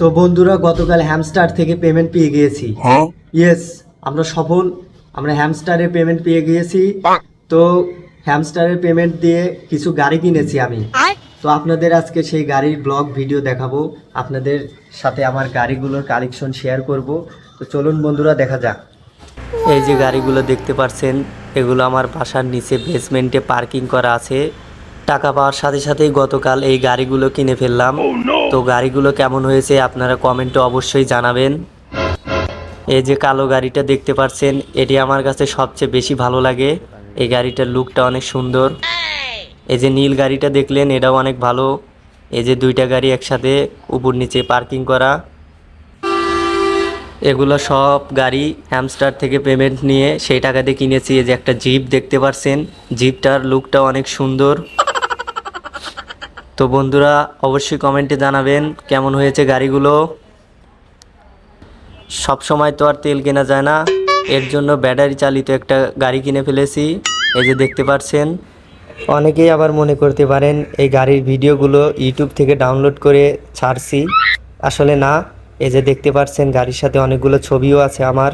তো বন্ধুরা গতকাল হ্যামস্টার থেকে পেমেন্ট পেয়ে গিয়েছি। ইয়েস আমরা সফল আমরা হ্যামস্টারের পেমেন্ট পেয়ে গিয়েছি। তো হ্যামস্টারের পেমেন্ট দিয়ে কিছু গাড়ি কিনেছি আমি। তো আপনাদের আজকে সেই গাড়ির ব্লগ ভিডিও দেখাবো। আপনাদের সাথে আমার গাড়িগুলোর কালেকশন শেয়ার করব। তো চলুন বন্ধুরা দেখা যাক। এই যে গাড়িগুলো দেখতে পাচ্ছেন এগুলো আমার বাসার নিচে বেসমেন্টে পার্কিং করা আছে। টাকা পাওয়ার সাথে সাথেই গতকাল এই গাড়িগুলো কিনে ফেললাম। তো গাড়িগুলো কেমন হয়েছে আপনারা কমেন্টে অবশ্যই জানাবেন। এই যে কালো গাড়িটা দেখতে পাচ্ছেন, এটি আমার কাছে সবচেয়ে বেশি ভালো লাগে। এই গাড়িটার লুকটা অনেক সুন্দর। এই যে নীল গাড়িটা দেখলেন, এটাও অনেক ভালো। এই যে দুইটা গাড়ি একসাথে উপর নিচে পার্কিং করা। এগুলো সব গাড়ি হ্যামস্টার থেকে পেমেন্ট নিয়ে সেই টাকা দিয়ে কিনেছি। এই যে একটা জিপ দেখতে পাচ্ছেন জিপটার লুকটা অনেক সুন্দর। তো বন্ধুরা, অবশ্যই কমেন্টে জানাবেন কেমন হয়েছে গাড়িগুলো। সব সময় তো আর তেল কেনা যায় না। এর জন্য ব্যাটারি চালিত একটা গাড়ি কিনে ফেলেছি। এই যে দেখতে পাচ্ছেন, অনেকেই আবার মনে করতে পারেন এই গাড়ির ভিডিওগুলো ইউটিউব থেকে ডাউনলোড করে ছাড়ছি। আসলে না, এই যে দেখতে পাচ্ছেন গাড়ির সাথে অনেকগুলো ছবিও আছে আমার।